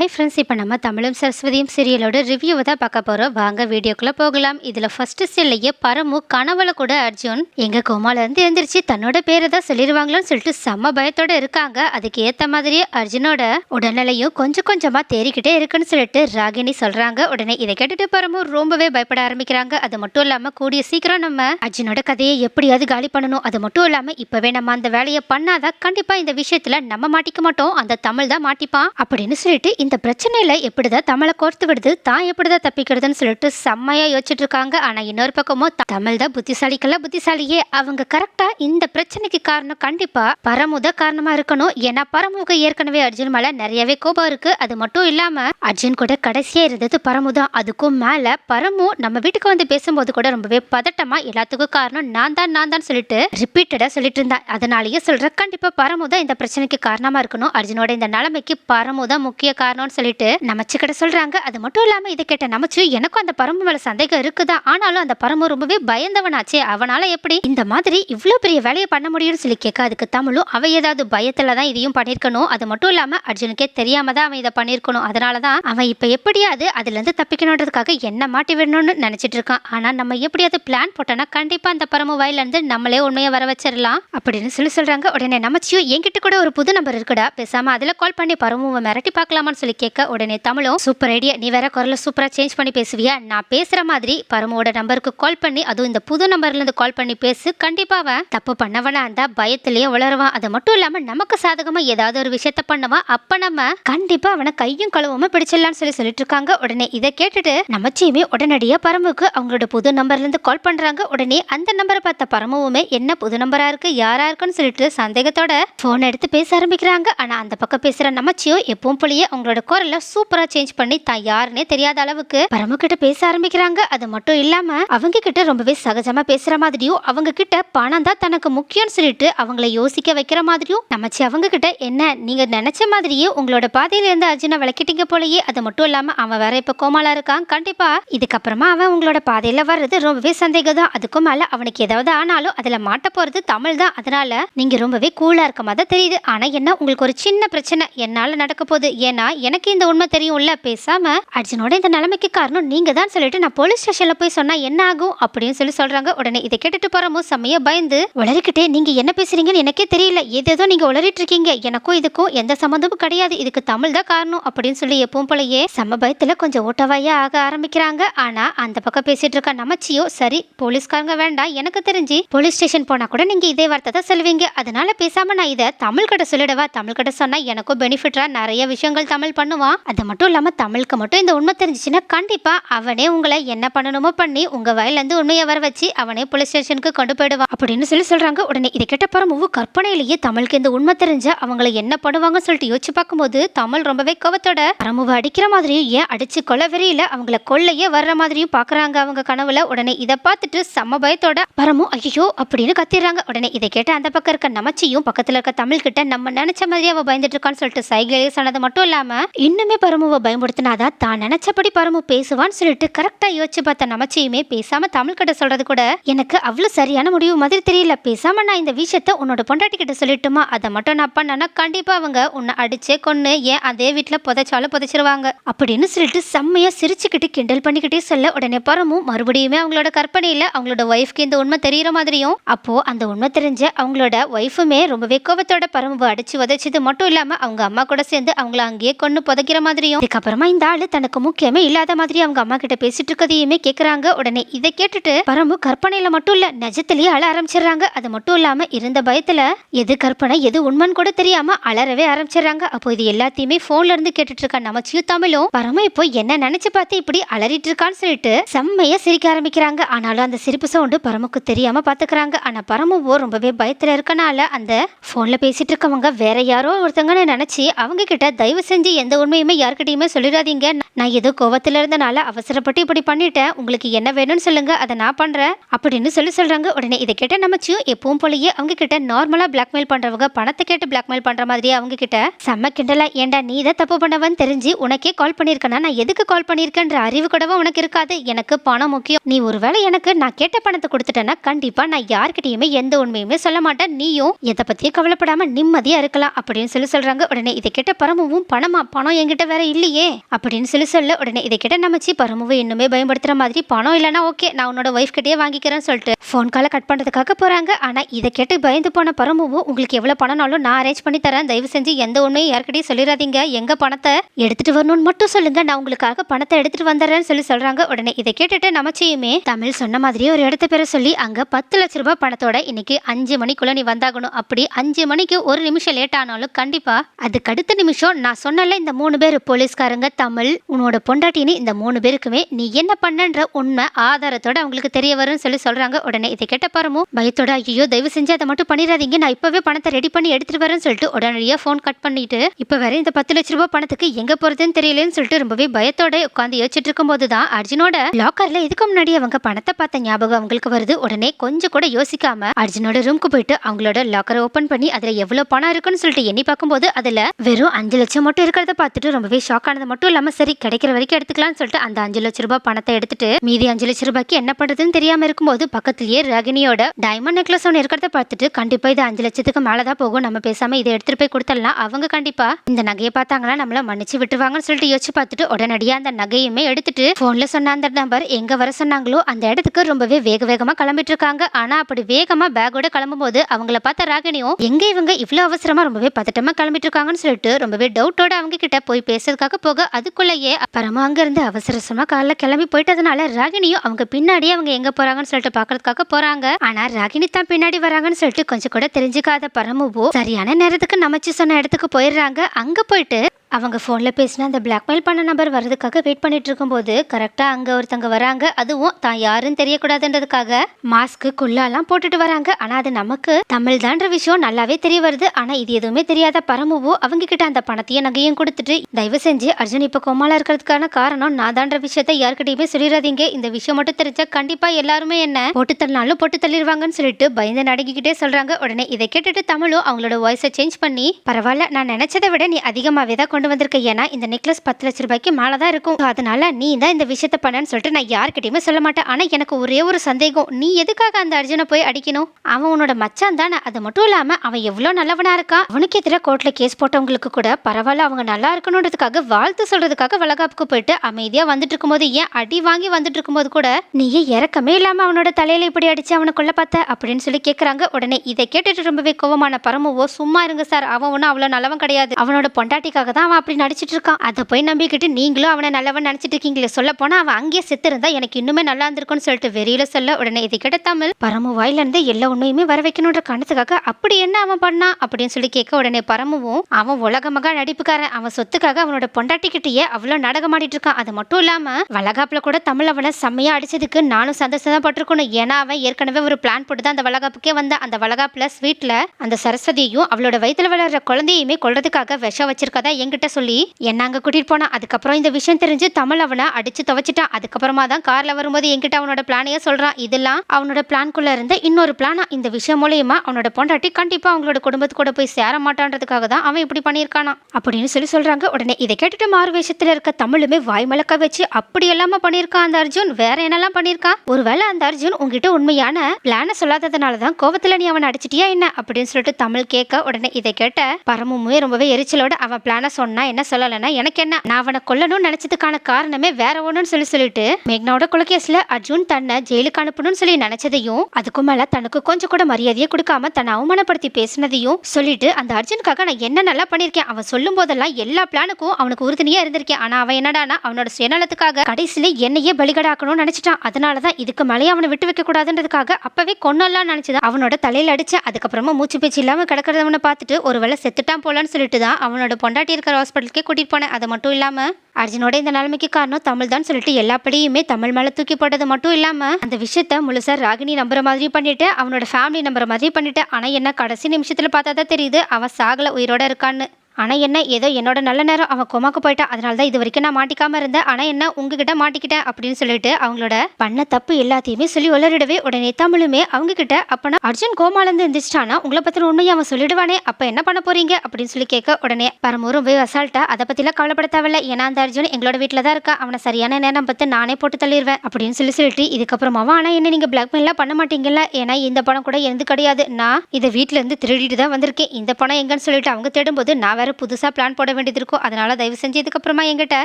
Hi friends இப்போ நம்ம தமிழும் சரஸ்வதியும் சீரியலோட ரிவ்யூவை தான் பார்க்க போகிறோம் வாங்க வீடியோக்குள்ளே போகலாம். இதில் ஃபஸ்ட்டு சீல்லையே பரமு கனவுல கூட அர்ஜுன் எங்கள் கோமாலேருந்து எழுந்திரிச்சு தன்னோட பேரை தான் சொல்லிடுவாங்களோன்னு சொல்லிட்டு செம்ம பயத்தோடு இருக்காங்க. அதுக்கு ஏற்ற மாதிரியே அர்ஜுனோட உடல்நிலையும் கொஞ்சம் கொஞ்சமாக தேறிக்கிட்டே இருக்குன்னு சொல்லிட்டு ராகினி சொல்கிறாங்க உடனே இதை கேட்டுட்டு பரமு ரொம்பவே பயப்பட ஆரம்பிக்கிறாங்க. அது மட்டும் இல்லாமல் கூடிய சீக்கிரம் நம்ம அர்ஜுனோட கதையை எப்படியாவது காலி பண்ணணும். அது மட்டும் இல்லாமல் இப்போவே நம்ம அந்த வேலையை பண்ணாதான் கண்டிப்பாக இந்த விஷயத்தில் நம்ம மாட்டிக்க மாட்டோம். அந்த தமிழ் தான் மாட்டிப்பான் அப்படின்னு சொல்லிட்டு இந்த பிரச்சனையில எப்படிதான் தமிழை கோர்த்து விடுது தான் எப்படிதான் தப்பிக்கிறதுன்னு சொல்லிட்டு செம்மையாக யோசிச்சுட்டு இருக்காங்க ஆனால் இன்னொரு பக்கமும் தமிழ் தான் புத்திசாலிக்கெல்லாம் புத்திசாலியே. அவங்க கரெக்டாக இந்த பிரச்சனைக்கு காரணம் கண்டிப்பாக பரமுத காரணமாக இருக்கணும். ஏன்னா பரமுக ஏற்கனவே அர்ஜுன் மேலே நிறையவே கோபம் இருக்குது அது மட்டும் இல்லாமல் அர்ஜுன் கூட கடைசியாக இருந்தது பரமு தான் அதுக்கும் மேலே பரமு நம்ம வீட்டுக்கு வந்து பேசும்போது கூட ரொம்பவே பதட்டமாக எல்லாத்துக்கும் காரணம் நான் தான் நான் தான் சொல்லிட்டு ரிப்பீட்டடாக சொல்லிட்டு இருந்தேன் அதனாலேயே சொல்கிறேன் கண்டிப்பாக பரமு தான் இந்த பிரச்சனைக்கு காரணமாக இருக்கணும். அர்ஜுனோட இந்த நிலைமைக்கு பரமு தான் முக்கிய காரணம்னு சொல்லிட்டு நமச்சுக்கிட்ட சொல்றாங்க. அது மட்டும் இல்லாம இதை கேட்ட நமச்சு எனக்கும் அந்த பரம்பு மேல சந்தேகம் இருக்குதா? ஆனாலும் அந்த பரம்பு ரொம்பவே பயந்தவனாச்சே. அவனால எப்படி இந்த மாதிரி இவ்வளோ பெரிய வேலையை பண்ண முடியும்னு சொல்லி கேட்க அதுக்கு தமிழும் அவ ஏதாவது பயத்துல தான் இதையும் பண்ணிருக்கணும். அது மட்டும் இல்லாம அர்ஜுனுக்கே தெரியாம தான் அவன் இதை பண்ணிருக்கணும். அதனால தான் அவன் இப்ப எப்படியாவது அதுல இருந்து தப்பிக்கணுன்றதுக்காக என்ன மாட்டி விடணும்னு நினைச்சிட்டு இருக்கான். ஆனா நம்ம எப்படியாவது பிளான் போட்டோம்னா கண்டிப்பா அந்த பரம்பு வாயில இருந்து நம்மளே உண்மையை வர வச்சிடலாம் அப்படின்னு சொல்லி சொல்றாங்க. உடனே நமச்சியும் என்கிட்ட கூட ஒரு புது நம்பர் இருக்குடா. பேசாம அதுல கால் பண்ணி பரம்பு மிரட்டி பார்க்கலாமான்னு சொல்லி கேட்க உடனே தமிழும் சூப்பர் ஐடியா நீ வேற குரல சூப்பரா சேஞ்ச் பண்ணி பேசுவியா? நான் பேசுற மாதிரி பரமுவோட நம்பருக்கு கால் பண்ணி அதுவும் இந்த புது நம்பர்ல இருந்து கால் பண்ணி பேசு. கண்டிப்பா அவன் தப்பு பண்ணவனா இருந்தா பயத்திலேயே உளருவான். அது மட்டும் இல்லாம நமக்கு சாதகமா ஏதாவது ஒரு விஷயத்த பண்ணுவான். அப்ப நம்ம கண்டிப்பா அவனை கையும் கழுவாம பிடிச்சிடலாம்னு சொல்லி சொல்லிட்டு இருக்காங்க. உடனே இதை கேட்டுட்டு நமச்சியுமே உடனடியா பரமுக்கு அவங்களோட புது நம்பர்ல இருந்து கால் பண்றாங்க. உடனே அந்த நம்பரை பார்த்த பரமுவுமே என்ன புது நம்பரா இருக்கு? யாரா இருக்குன்னு சொல்லிட்டு சந்தேகத்தோட போன் எடுத்து பேச ஆரம்பிக்கிறாங்க. ஆனா அந்த பக்கம் பேசுற நமச்சியோ எப்பவும் போலயே அவங்களோட குரலை சூப்பரா சேஞ்ச் பண்ணி தான் யாருன்னே தெரியாத அளவுக்கு பரமு கிட்ட பேச ஆரம்பிக்கிறாங்க. அது மட்டும் இல்லாம அவங்க கிட்ட ரொம்பவே சகஜமா பேசுற மாதிரியும் அவங்க கிட்ட பணம் தான் தனக்கு முக்கியம்னு சொல்லிட்டு அவங்கள யோசிக்க வைக்கிற மாதிரியும் நமச்சு அவங்க கிட்ட என்ன நீங்க நினைச்ச மாதிரியே உங்களோட பாதையில இருந்து அர்ஜுனை விளக்கிட்டீங்க போலயே. அது மட்டும் இல்லாம அவன் வேற இப்ப கோமாலா இருக்கான். கண்டிப்பா இதுக்கப்புறமா அவன் உங்களோட பாதையில வர்றது ரொம்பவே சந்தேகம் தான். அதுக்கும் மேல அவனுக்கு ஏதாவது ஆனாலும் அதுல மாட்ட போறது தமிழ் தான். அதனால நீங்க ரொம்பவே கூலா இருக்க மாதிரி தான் தெரியுது. ஆனா என்ன உங்களுக்கு ஒரு சின்ன பிரச்சனை என்னால நடக்க போகுது. ஏன்னா எனக்கு இந்த உண்மை தெரியும்ல பேசாம அர்ஜுனோட இந்த நிலைமைக்கு காரணம் நீங்க தான் சொல்லிட்டு நான் போலீஸ் ஸ்டேஷன்ல போய் சொன்னா என்ன ஆகும் அப்படின்னு சொல்லி சொல்றாங்க. உடனே இதை கேட்டுட்டு போறமோ செம்மையா பயந்து உளறிக்கிட்டே நீங்க என்ன பேசுறீங்கன்னு எனக்கே தெரியல. ஏதேதோ நீங்க உளறிட்டு இருக்கீங்க. எனக்கும் இதுக்கும் எந்த சம்மந்தமும் கிடையாது. இதுக்கு தமிழ் தான் காரணம். அப்படின்னு சொல்லி எப்பவும் போலயே செம்ம பயத்துல கொஞ்சம் ஓட்டவாயா ஆக ஆரம்பிக்கிறாங்க. ஆனா அந்த பக்கம் பேசிட்டு இருக்க நமச்சியோ சரி போலீஸ்காரங்க வேண்டாம். எனக்கு தெரிஞ்சு போலீஸ் ஸ்டேஷன் போனா கூட நீங்க இதே வார்த்தை தான் சொல்லுவீங்க. அதனால பேசாம நான் இதை தமிழ் கிட்ட சொல்லிடவா? தமிழ் கிட்ட சொன்னா எனக்கும் பெனிஃபிட்டா நிறைய விஷயங்கள் தமிழ் பண்ணுவான். அது மட்டும் இல்லாமல் தமிழுக்கு மட்டும் இந்த உண்மை தெரிஞ்சிச்சுன்னா கண்டிப்பா அவனே உங்களை என்ன பண்ணணுமோ பண்ணி உங்க வயல்ல உண்மையை வர வச்சு அவனே போலீஸ் ஸ்டேஷனுக்கு கொண்டு போயிடுவான். அப்படின்னு சொல்லி சொல்றாங்க. உடனே இதை கேட்ட பரமுவு கற்பனையிலேயே தமிழுக்கு இந்த உண்மை தெரிஞ்ச அவங்களை என்ன பண்ணுவாங்கன்னு சொல்லிட்டு யோசிச்சு பார்க்கும்போது தமிழ் ரொம்பவே கோவத்தோட பரமுவை அடிக்கிற மாதிரியும் ஏன் அடிச்சு கொள்ள வெறியில அவங்கள கொள்ளையே வர்ற மாதிரியும் பாக்குறாங்க அவங்க கனவுல. உடனே இதை பார்த்துட்டு செம்ம பயத்தோட பரமு ஐயோ அப்படின்னு கத்திடுறாங்க. உடனே இதை கேட்ட அந்த பக்கம் இருக்க நமச்சியும் பக்கத்துல இருக்க தமிழ் கிட்ட நம்ம நினைச்ச மாதிரியே அவ பயந்துட்டு இருக்கான்னு சொல்லிட்டு சைகிளையே சொன்னது மட்டும் இல்லாம இன்னுமே பரமுவை பயன்படுத்தினாதான் தான் நினைச்சபடி பரமு பேசுவான்னு சொல்லிட்டு கரெக்டா யோசிச்சு பார்த்த நமச்சியுமே பேசாம தமிழ் கிட்ட சொல்றது கூட எனக்கு அவ்வளவு சரியான முடிவு மாதிரி தெரியல. பேசாம நான் இந்த விஷயத்த உன்னோட பொண்டாட்டி கிட்ட சொல்லிட்டுமா? அதை மட்டும் நான் பண்ணனா கண்டிப்பா அவங்க உன்னை அடிச்சே கொன்னு ஏன் அதே வீட்டுல புதைச்சாலும் புதைச்சிருவாங்க? அப்படின்னு சொல்லிட்டு செம்மையா சிரிச்சுக்கிட்டு கிண்டல் பண்ணிக்கிட்டே சொல்ல உடனே பரமும் மறுபடியுமே அவங்களோட கற்பனையில அவங்களோட ஒய்ஃப்க்கு இந்த உண்மை தெரியற மாதிரியும் அப்போ அந்த உண்மை தெரிஞ்ச அவங்களோட ஒய்ஃபுமே ரொம்பவே கோபத்தோட பரமுவை அடிச்சு உதச்சது மட்டும் இல்லாம அவங்க அம்மா கூட சேர்ந்து அவங்கள அங்கேயே கொண்டு புதைக்கிற மாதிரியும் இதுக்கப்புறமா இந்த ஆளு தனக்கு முக்கியமே இல்லாத மாதிரி அவங்க அம்மா கிட்ட பேசிட்டு இருக்கதையுமே கேக்குறாங்க. உடனே இதை கேட்டுட்டு பரமு கற்பனையில மட்டும் இல்ல நிஜத்திலேயே அழ ஆரம்பிச்சிடுறாங்க. அது மட்டும் இல்லாம இருந்த பயத்துல எது கற்பனை எது உண்மைன்னு கூட தெரியாம அலறவே ஆரம்பிச்சிடுறாங்க. அப்போ இது எல்லாத்தையுமே போன்ல இருந்து கேட்டுட்டு இருக்க நமச்சியும் தமிழும் பரம இப்போ என்ன நினைச்சு பார்த்து இப்படி அலறிட்டு இருக்கான்னு சொல்லிட்டு செம்மையா சிரிக்க ஆரம்பிக்கிறாங்க. ஆனாலும் அந்த சிரிப்பு சவுண்டு பரமுக்கு தெரியாம பாத்துக்கிறாங்க. ஆனா பரமுவோ ரொம்பவே பயத்துல இருக்கனால அந்த போன்ல பேசிட்டு இருக்கவங்க வேற யாரோ ஒருத்தங்கன்னு நினைச்சு அவங்க கிட்ட தயவு செஞ்சு எந்த உண்மையுமே யாருக்கிட்டையுமே சொல்லிடாதீங்க. நான் ஏதோ கோவத்தில் இருந்தனால அவசரப்பட்டு இப்படி பண்ணிட்டேன். உங்களுக்கு என்ன வேணும்னு சொல்லுங்க. அதை நான் பண்றேன். அப்படின்னு சொல்லி சொல்றாங்க. உடனே இதை கேட்ட நமச்சியும் எப்பவும் போலயே அவங்க கிட்ட நார்மலா பிளாக்மெயில் பண்றவங்க பணத்தை கேட்டு பிளாக்மெயில் பண்ற மாதிரியே அவங்க கிட்ட செம்ம கிண்டலா ஏன்டா நீ தான் தப்பு பண்ணவன் தெரிஞ்சு உனக்கே கால் பண்ணிருக்கனா நான் எதுக்கு கால் பண்ணியிருக்கேன்ற அறிவு கூடவா உனக்கு இருக்காது. எனக்கு பணம் முக்கியம். நீ ஒருவேளை எனக்கு நான் கேட்ட பணத்தை கொடுத்துட்டேன்னா கண்டிப்பா நான் யார்கிட்டயுமே எந்த உண்மையுமே சொல்ல மாட்டேன். நீயும் எதை பத்தியும் கவலைப்படாம நிம்மதியா இருக்கலாம். அப்படின்னு சொல்லி சொல்றாங்க. உடனே இதை கேட்ட பரமவும் பணமா? பணம் என்கிட்ட வேற இல்லையே அப்படின்னு சொல்லி சொல்ல உடனே இதை கிட்ட நமச்சி பரமுவை இன்னுமே பயன்படுத்துற மாதிரி பணம் இல்லைன்னா ஓகே நான் உன்னோட ஒய்ஃப் கிட்டே வாங்கிக்கிறேன்னு சொல்லிட்டு ஃபோன் காலை கட் பண்ணுறதுக்காக போறாங்க. ஆனா இதை கேட்டு பயந்து போன பரமுவும் உங்களுக்கு எவ்வளவு பணம்னாலும் நான் அரேஞ்ச் பண்ணி தரேன். தயவு செஞ்சு எந்த ஒன்றையும் யார்கிட்டயும் சொல்லிடாதீங்க எங்க பணத்தை எடுத்துட்டு வரணும்னு மட்டும் சொல்லுங்க. நான் உங்களுக்காக பணத்தை எடுத்துட்டு வந்துடுறேன்னு சொல்லி சொல்றாங்க. உடனே இதை கேட்டுட்டு நமச்சியுமே தமிழ் சொன்ன மாதிரியே ஒரு இடத்த பேர சொல்லி அங்க பத்து லட்ச ரூபாய் பணத்தோட இன்னைக்கு அஞ்சு மணிக்குள்ள நீ வந்தாகணும். அப்படி அஞ்சு மணிக்கு ஒரு நிமிஷம் லேட் ஆனாலும் கண்டிப்பா அதுக்கு அடுத்த நிமிஷம் நான் சொன்னல இந்த மூணு பேர் போலீஸ்காரங்க தமிழ் உன்னோட பொண்டாட்டின்னு இந்த மூணு பேருக்குமே நீ என்ன பண்ணன்ற உண்மை ஆதாரத்தோட அவங்களுக்கு தெரிய வரும்னு சொல்லி சொல்றாங்க. உடனே இதை கேட்ட பாருமோ பயத்தோட ஐயோ தயவு செஞ்சு அதை மட்டும் பண்ணிடாதீங்க. நான் இப்பவே பணத்தை ரெடி பண்ணி எடுத்துட்டு வரேன்னு சொல்லிட்டு உடனடியா ஃபோன் கட் பண்ணிட்டு இப்ப வேற இந்த பத்து லட்ச ரூபாய் பணத்துக்கு எங்க போறதுன்னு தெரியலன்னு சொல்லிட்டு ரொம்பவே பயத்தோட உட்காந்து யோசிச்சுட்டு இருக்கும்போது தான் அர்ஜுனோட லாக்கர்ல இதுக்கு முன்னாடி அவங்க பணத்தை பார்த்த ஞாபகம் அவங்களுக்கு வருது. உடனே கொஞ்சம் கூட யோசிக்காம அர்ஜுனோட ரூம்க்கு போயிட்டு அவங்களோட லாக்கரை ஓபன் பண்ணி அதுல எவ்வளவு பணம் இருக்குன்னு சொல்லிட்டு எண்ணி பார்க்கும்போது அதுல வெறும் அஞ்சு லட்சம் மட்டும் இருக்கிறத பார்த்துட்டு ரொம்பவே ஷாக் ஆனது. மட்டும் இல்லாம சரி கிடைக்கிற வரைக்கும் எடுத்துக்கலாம்னு சொல்லிட்டு அந்த அஞ்சு லட்ச ரூபாய் பணத்தை எடுத்துட்டு மீதி அஞ்சு லட்ச ரூபாய்க்கு என்ன பண்றதுன்னு தெரியாம இருக்கும்போது பக்கத்துலயே ரகினியோட டைமண்ட் நெக்லஸ் ஒன்று இருக்கிறத பார்த்துட்டு கண்டிப்பா இது அஞ்சு லட்சத்துக்கு மேலதான் போகும். நம்ம பேசாம இதை எடுத்துட்டு போய் கொடுத்துடலாம். அவங்க கண்டிப்பா இந்த நகையை பார்த்தாங்கன்னா நம்மள மன்னிச்சு விட்டுருவாங்கன்னு சொல்லிட்டு யோசிச்சு பார்த்துட்டு உடனடியா அந்த நகையுமே எடுத்துட்டு போன்ல சொன்ன அந்த நம்பர் எங்க வர சொன்னாங்களோ அந்த இடத்துக்கு ரொம்பவே வேக வேகமா கிளம்பிட்டு இருக்காங்க. ஆனா அப்படி வேகமா பேக்கோட கிளம்பும்போது அவங்கள பார்த்த ராகினியும் எங்க இவங்க இவ்வளவு அவசரமா ரொம்பவே பதட்டமா கிளம்பிட்டு இருக்காங்கன்னு சொல்லிட்டு ரொம்பவே டவுட்டோட அவங்க கிட்ட போய் பேசுறதுக்காக போக அதுக்குள்ளேயே பரமா அங்கேருந்து அவசரசமாக அவசரமா காலைல கிளம்பி போயிட்டதுனால ராகினியும் அவங்க பின்னாடியே அவங்க எங்க போறாங்கன்னு சொல்லிட்டு பாக்குறதுக்காக போறாங்க. ஆனா ராகினி தான் பின்னாடி வராங்கன்னு சொல்லிட்டு கொஞ்சம் கூட தெரிஞ்சுக்காத பரமுவோ சரியான நேரத்துக்கு நமச்சு சொன்ன இடத்துக்கு போயிடுறாங்க. அங்க போயிட்டு அவங்க ஃபோனில் பேசினா அந்த பிளாக்மெயில் பண்ண நம்பர் வர்றதுக்காக வெயிட் பண்ணிட்டு இருக்கும்போது கரெக்டாக அங்கே ஒருத்தங்க வராங்க. அதுவும் தான் யாருன்னு தெரியக்கூடாதுன்றதுக்காக மாஸ்க்கு குள்ளாலாம் போட்டுட்டு வராங்க. ஆனால் அது நமக்கு தமிழ் தான்ற விஷயம் நல்லாவே தெரிய வருது. ஆனால் இது எதுவுமே தெரியாத பரமுவோ அவங்க கிட்ட அந்த பணத்தையும் நகையும் கொடுத்துட்டு தயவு செஞ்சு அர்ஜுன் இப்போ கோமாலா இருக்கிறதுக்கான காரணம் நான் தான்ற விஷயத்த யார்கிட்டயுமே சொல்லிடாதீங்க. இந்த விஷயம் மட்டும் தெரிஞ்சா கண்டிப்பாக எல்லாருமே என்ன போட்டு தள்ளினாலும் போட்டு தள்ளிடுவாங்கன்னு சொல்லிட்டு பயந்து நடுங்கிக்கிட்டே சொல்றாங்க. உடனே இதை கேட்டுட்டு தமிழும் அவங்களோட வாய்ஸை சேஞ்ச் பண்ணி பரவாயில்ல நான் நினைச்சதை விட நீ அதிகமாகவே தான் கொண்டு வந்திருக்க. ஏன்னா இந்த நெக்லஸ் பத்து லட்ச ரூபாய்க்கு மேலே தான் இருக்கும். அதனால நீ தான் இந்த விஷயத்த பண்ணன்னு சொல்லிட்டு நான் யார்கிட்டயுமே சொல்ல மாட்டேன். ஆனா எனக்கு ஒரே ஒரு சந்தேகம். நீ எதுக்காக அந்த அர்ஜுனை போய் அடிக்கணும்? அவன் உன்னோட மச்சான் தானே. அது மட்டும் இல்லாம அவன் எவ்வளோ நல்லவனா இருக்கான் அவனுக்கு எதிராக கோர்ட்ல கேஸ் போட்டவங்களுக்கு கூட பரவாயில்ல அவங்க நல்லா இருக்கணுன்றதுக்காக வாழ்த்து சொல்றதுக்காக வளகாப்புக்கு போயிட்டு அமைதியா வந்துட்டு இருக்கும்போது ஏன் அடி வாங்கி வந்துட்டு இருக்கும்போது கூட நீயே இறக்கமே இல்லாம அவனோட தலையில இப்படி அடிச்சு அவனை கொல்ல பார்த்த? அப்படின்னு சொல்லி கேக்குறாங்க. உடனே இதை கேட்டுட்டு ரொம்பவே கோவமான பரமுவோ சும்மா இருங்க சார். அவன் ஒன்றும் அவ்வளோ நல்லவன் கிடையாது. அவனோட பொண்டாட்டிக்காக தான் அவன் அப்படி நடிச்சிட்டு இருக்கான். அதை போய் நம்பிக்கிட்டு நீங்களும் அவனை நல்லவன் நினைச்சிட்டு இருக்கீங்களே. சொல்ல போனா அவன் அங்கேயே செத்து இருந்தா எனக்கு இன்னுமே நல்லா இருந்திருக்கும்னு சொல்லிட்டு வெறியில சொல்ல உடனே இதை கிட்ட தமிழ். பரமு வாயில இருந்து எல்லா உண்மையுமே வர வைக்கணுன்ற காரணத்துக்காக அப்படி என்ன அவன் பண்ணான் அப்படின்னு சொல்லி கேட்க உடனே பரமுவும் அவன் உலக மகா நடிப்புக்காரன். அவன் சொத்துக்காக அவனோட பொண்டாட்டிகிட்டயே அவ்வளோ நாடகம் இருக்கான். அது மட்டும் இல்லாம வளகாப்புல கூட தமிழ் அவனை செம்மையா அடிச்சதுக்கு நானும் சந்தோஷம் தான் பட்டிருக்கணும். ஏன்னா அவன் ஏற்கனவே ஒரு பிளான் போட்டு தான் அந்த வளகாப்புக்கே வந்த. அந்த வளகாப்புல ஸ்வீட்ல அந்த சரஸ்வதியையும் அவளோட வயிற்றுல வளர்ற குழந்தையுமே கொள்றதுக்காக விஷம் வச்சிருக்கதா கிட்ட சொல்லி என்ன அங்க கூட்டிட்டு போனா? அதுக்கப்புறம் இந்த விஷயம் தெரிஞ்சு தமிழ் அவனை அடிச்சு துவைச்சிட்டான் அதுக்கப்புறமா தான் கார்ல வரும்போது என்கிட்ட அவனோட பிளானையே சொல்றான். இதெல்லாம் அவனோட பிளான்குள்ள இருந்த இன்னொரு பிளானா இந்த விஷயம் மூலியமா அவனோட பொண்டாட்டி கண்டிப்பா அவங்களோட குடும்பத்து கூட போய் சேர மாட்டான்றதுக்காக தான் அவன் இப்படி பண்ணியிருக்கானா? அப்படின்னு சொல்லி சொல்றாங்க. உடனே இதை கேட்டுட்டு மாறு வேஷத்துல இருக்க தமிழுமே வாய்மலக்க வச்சு அப்படி எல்லாம பண்ணியிருக்கான் அந்த அர்ஜுன்? வேற என்னெல்லாம் பண்ணியிருக்கான்? ஒருவேளை அந்த அர்ஜுன் உங்ககிட்ட உண்மையான பிளான சொல்லாததுனால தான் கோவத்துல நீ அவன் அடிச்சிட்டியா என்ன? அப்படின்னு சொல்லிட்டு தமிழ் கேட்க உடனே இதை கேட்ட பரமுமே ரொம்பவே எரிச்சலோட அவன் பிளான சொன்ன என்ன சொல்லலைன்னா எனக்கு என்ன? நான் அவனை கொல்லணும்னு நினைச்சதுக்கான காரணமே வேற ஒன்றுன்னு சொல்லி சொல்லிட்டு மேக்னாவோட கொலைகேஸ்ல அர்ஜுன் தன்னை ஜெயிலுக்கு அனுப்பணும்னு சொல்லி நினைச்சதையும் அதுக்கும் மேல தனக்கு கொஞ்சம் கூட மரியாதையை கொடுக்காம தன்னை அவமானப்படுத்தி பேசினதையும் சொல்லிட்டு அந்த அர்ஜுனுக்காக நான் என்ன நல்லா பண்ணியிருக்கேன்? அவன் சொல்லும் போதெல்லாம் எல்லா பிளானுக்கும் அவனுக்கு உறுதுணையா இருந்திருக்கேன். ஆனா அவன் என்னடானா அவனோட சுயநலத்துக்காக கடைசியில என்னையே பலிகடாக்கணும்னு நினைச்சிட்டான். அதனாலதான் இதுக்கு மேலேயே அவனை விட்டு வைக்க கூடாதுன்றதுக்காக அப்பவே கொன்னலாம் நினைச்சது அவனோட தலையில அடிச்சேன் அதுக்கப்புறமா மூச்சு பேச்சு இல்லாம கிடக்கிறதவனை பார்த்துட்டு ஒருவேளை செத்துட்டான் போலான்னு சொல்லிட்டு தான் அவனோட பொண்டாட்டி இருக்கிற ஹாஸ்பிட்டலுக்கே கூட்டிட்டு போனேன். அது மட்டும் இல்லாம அர்ஜுனோட இந்த நிலைமைக்கு காரணம் தமிழ் தான் சொல்லிட்டு எல்லா படியுமே தமிழ் மேல தூக்கி போட்டது மட்டும் இல்லாம அந்த விஷயத்த முழுசா ராகினி நம்புற மாதிரி பண்ணிட்டு அவனோட ஃபேமிலி நம்புற மாதிரி பண்ணிட்டு ஆனா என்ன கடைசி நிமிஷத்துல பார்த்தா தான் தெரியுது அவன் சாகல உயிரோட இருக்கான்னு. ஆனால் என்ன ஏதோ என்னோட நல்ல நேரம் அவன் கொமாக்கு போயிட்டான் அதனால தான் இது வரைக்கும் நான் மாட்டிக்காமல் இருந்தேன். ஆனால் என்ன உங்ககிட்ட மாட்டிக்கிட்டேன் அப்படின்னு சொல்லிட்டு அவங்களோட பண்ண தப்பு எல்லாத்தையுமே சொல்லி உளறிடவே உடனே தமிழுமே அவங்க கிட்ட அப்பனா அர்ஜுன் கோமாலேருந்து எந்திரிச்சிட்டானா? உங்களை பற்றின உண்மையை அவன் சொல்லிடுவானே. அப்போ என்ன பண்ண போறீங்க? அப்படின்னு சொல்லி கேட்க உடனே பரமூரும் போய் அசால்ட்டா அதை பற்றிலாம் கவலைப்பட தேவையில்ல. ஏன்னா அந்த அர்ஜுன் எங்களோட வீட்டில் தான் இருக்கா. அவனை சரியான நேரம் பார்த்து நானே போட்டு தள்ளிடுவேன் அப்படின்னு சொல்லி சொல்லிட்டு இதுக்கப்புறமாவும் ஆனால் என்ன நீங்கள் பிளாக்மெயிலாம் பண்ண மாட்டீங்கல்ல? ஏன்னா இந்த பணம் கூட எந்த கிடையாது. நான் இதை வீட்டிலேருந்து திருடிட்டு தான் வந்திருக்கேன். இந்த பணம் எங்கன்னு சொல்லிட்டு அவங்க தேடும்போது நான் வேற வேற புதுசா பிளான் போட வேண்டியது இருக்கும் அதனால தயவு செஞ்சு இதுக்கப்புறமா என்கிட்ட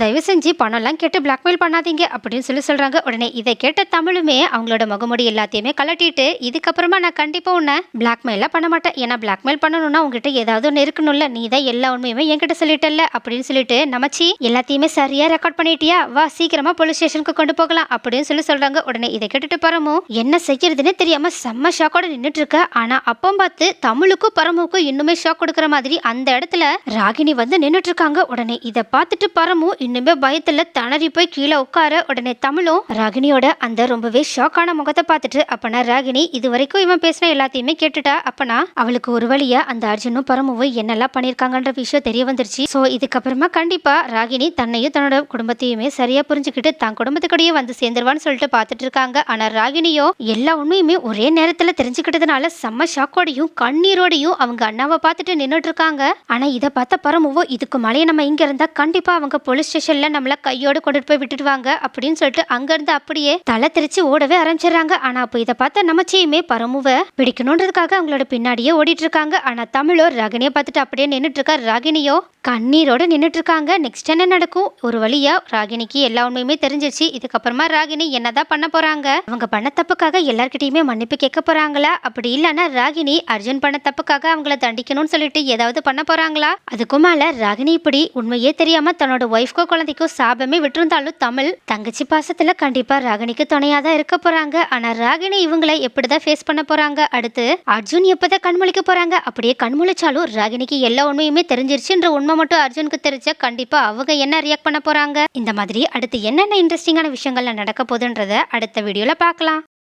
தயவு செஞ்சு பணம்லாம் கேட்டு பிளாக்மெயில் பண்ணாதீங்க அப்படின்னு சொல்லி சொல்றாங்க. உடனே இதை கேட்ட தமிழுமே அவங்களோட முகமுடி எல்லாத்தையுமே கலட்டிட்டு இதுக்கப்புறமா நான் கண்டிப்பா உன்னை பிளாக்மெயிலாம் பண்ண மாட்டேன். ஏன்னா பிளாக்மெயில் பண்ணணும்னா உங்ககிட்ட ஏதாவது ஒன்று இருக்கணும்ல. நீ தான் எல்லா உண்மையுமே என்கிட்ட சொல்லிட்டல அப்படின்னு சொல்லிட்டு நமச்சி எல்லாத்தையுமே சரியா ரெக்கார்ட் பண்ணிட்டியா? வா சீக்கிரமா போலீஸ் ஸ்டேஷனுக்கு கொண்டு போகலாம் அப்படின்னு சொல்லி சொல்றாங்க. உடனே இதை கேட்டுட்டு பரமு என்ன செய்யறதுன்னு தெரியாம செம்ம ஷாக்கோட நின்றுட்டு இருக்க. ஆனா அப்போ பார்த்து தமிழுக்கும் பரமுக்கும் இன்னுமே ஷாக் கொடுக்குற மாதிரி அந்த இடத்துல ராகினி வந்து நின்றுட்டு இருக்காங்க உடனே இதை பார்த்துட்டு பரமு இன்னுமே பயத்துல தணறி போய் கீழே உட்கார உடனே தமிழும் ராகினியோட அந்த ரொம்பவே ஷாக்கான முகத்தை பார்த்துட்டு அப்பனா ராகினி இது வரைக்கும் இவன் பேசின எல்லாத்தையுமே கேட்டுட்டா? அப்பனா அவளுக்கு ஒரு வழியா அந்த அர்ஜுனும் பரமுவும் என்னெல்லாம் பண்ணிருக்காங்கன்ற விஷயம் தெரிய வந்துருச்சு. சோ இதுக்கப்புறமா கண்டிப்பா ராகினி தன்னையும் தன்னோட குடும்பத்தையுமே சரியா புரிஞ்சுக்கிட்டு தன் குடும்பத்துக்கூடயே வந்து சேர்ந்துருவான்னு சொல்லிட்டு பார்த்துட்டு இருக்காங்க. ஆனா ராகினியோ எல்லா உண்மையுமே ஒரே நேரத்துல தெரிஞ்சுக்கிட்டதுனால செம்ம ஷாக்கோடையும் கண்ணீரோடையும் அவங்க அண்ணாவை பார்த்துட்டு நின்றுட்டு இருக்காங்க ஆனா இதை பார்த்த பரமுவோ இதுக்கு மேலேயே நம்ம இங்கே இருந்தால் கண்டிப்பாக அவங்க போலீஸ் ஸ்டேஷனில் நம்மளை கையோடு கொண்டுட்டு போய் விட்டுடுவாங்க அப்படின்னு சொல்லிட்டு அங்கேருந்து அப்படியே தலை தெரிச்சு ஓடவே ஆரம்பிச்சிடுறாங்க. ஆனால் அப்போ இதை பார்த்த நமச்சியுமே பரமுவை பிடிக்கணுன்றதுக்காக அவங்களோட பின்னாடியே ஓடிட்டு இருக்காங்க. ஆனால் தமிழோ ராகினியை பார்த்துட்டு அப்படியே நின்றுட்டு இருக்கா ராகினியோ கண்ணீரோட நின்றுட்டு இருக்காங்க. நெக்ஸ்ட் என்ன நடக்கும்? ஒரு வழியா ராகினிக்கு எல்லா உண்மையுமே தெரிஞ்சிருச்சு. இதுக்கப்புறமா ராகினி என்னதான் பண்ண போறாங்க? அவங்க பண்ண தப்புக்காக எல்லார்கிட்டயுமே மன்னிப்பு கேட்க போறாங்களா? அப்படி இல்லைன்னா ராகினி அர்ஜுன் பண்ண தப்புக்காக அவங்கள தண்டிக்கணும்னு சொல்லிட்டு ஏதாவது பண்ண போறாங்களா? அதுக்கும் மேல ராகினி இப்படி உண்மையே தெரியாம தன்னோட ஒய்ஃப்க்கோ குழந்தைக்கோ சாபமே விட்டிருந்தாலும் தமிழ் தங்கச்சி பாசத்துல கண்டிப்பா ராகினிக்கு துணையா தான் இருக்க போறாங்க. ஆனா ராகினி இவங்கள எப்படிதான் ஃபேஸ் பண்ண போறாங்க? அடுத்து அர்ஜுன் எப்பதான் கண்முழிக்க போறாங்க? அப்படியே கண்முழிச்சாலும் ராகினிக்கு எல்லா உண்மையுமே தெரிஞ்சிருச்சுன்ற உண்மை மட்டும் அர்ஜுனுக்கு தெரிஞ்சா கண்டிப்பா அவங்க என்ன ரியாக்ட் பண்ண போறாங்க? இந்த மாதிரி அடுத்து என்னென்ன இன்ட்ரெஸ்டிங்கான விஷயங்கள்ல நடக்க போகுதுன்றத அடுத்த வீடியோல பார்க்கலாம்.